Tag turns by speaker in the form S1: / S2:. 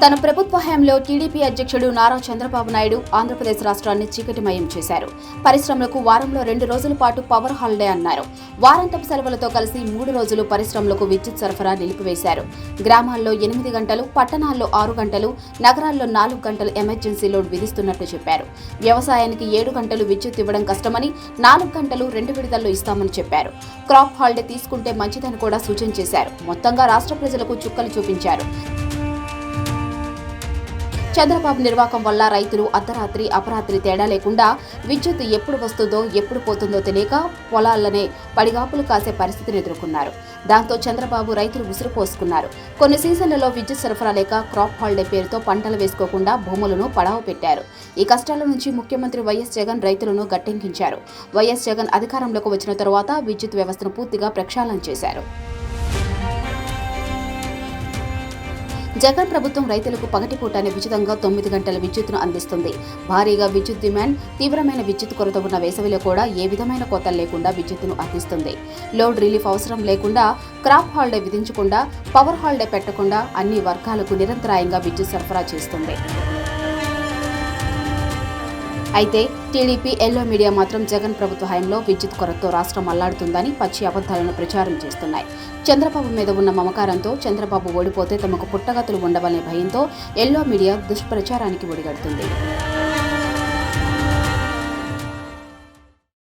S1: తన ప్రభుత్వ హయాంలో టీడీపీ అధ్యక్షుడు నారా చంద్రబాబు నాయుడు ఆంధ్రప్రదేశ్ రాష్ట్రాన్ని చీకటిమయం చేశారు. పరిశ్రమలకు వారంలో రెండు రోజుల పాటు పవర్ హాలిడే అన్నారు. వారాంతపు సెలవులతో కలిసి మూడు రోజులు పరిశ్రమలకు విద్యుత్ సరఫరా నిలిపివేశారు. గ్రామాల్లో ఎనిమిది గంటలు పట్టణాల్లో ఆరు గంటలు నగరాల్లో నాలుగు గంటలు ఎమర్జెన్సీ లోడ్ విధిస్తున్నట్లు చెప్పారు. వ్యవసాయానికి ఏడు గంటలు విద్యుత్ ఇవ్వడం కష్టమని నాలుగు గంటలు రెండు విడుదలలో ఇస్తామని చెప్పారు. క్రాప్ హాలిడే తీసుకుంటే మంచిదని కూడా సూచన చేశారు. మొత్తంగా రాష్ట్ర ప్రజలకు చుక్కలు చూపించారు. చంద్రబాబు నిర్వాకం వల్ల రైతులు అర్ధరాత్రి అపరాత్రి తేడా లేకుండా విద్యుత్ ఎప్పుడు వస్తుందో ఎప్పుడు పోతుందో తెలియక పొలాల్లోనే పడిగాపులు కాసే పరిస్థితిని ఎదుర్కొన్నారు. దాంతో చంద్రబాబు రైతులు విసిరిపోసుకున్నారు కొన్ని సీజన్లలో విద్యుత్ సరఫరా లేక క్రాప్ హాలిడే పేరుతో పంటలు వేసుకోకుండా భూములను పడావ పెట్టారు. ఈ కష్టాల నుంచి ముఖ్యమంత్రి వైఎస్ జగన్ రైతులను గట్టెంకించారు. వైఎస్ జగన్ అధికారంలోకి వచ్చిన తరువాత విద్యుత్ వ్యవస్థను పూర్తిగా ప్రక్షాళన చేశారు. జగన్ ప్రభుత్వం రైతులకు పగటిపూటనే ఉచితంగా తొమ్మిది గంటల విద్యుత్తును అందిస్తుంది. భారీగా విద్యుత్ డిమాండ్ తీవ్రమైన విద్యుత్ కొరత ఉన్న వేసవిలో కూడా ఏ విధమైన కోతలు లేకుండా విద్యుత్తును అందిస్తుంది. లోడ్ రిలీఫ్ అవసరం లేకుండా క్రాప్ హాలిడే విధించకుండా పవర్ హాలిడే పెట్టకుండా అన్ని వర్గాలకు నిరంతరాయంగా విద్యుత్ సరఫరా చేస్తుంది. అయితే టీడీపీ ఎల్లో మీడియా మాత్రం జగన్ ప్రభుత్వ హయాంలో విద్యుత్ కొరతతో రాష్ట్రం అల్లాడుతుందని పచ్చి అబద్ధాలను ప్రచారం చేస్తున్నాయి. చంద్రబాబు మీద ఉన్న మమకారంతో చంద్రబాబు ఓడిపోతే తమకు పుట్టగతులు ఉండవనే భయంతో ఎల్లో మీడియా దుష్ప్రచారానికి ఒడిగడుతుంది.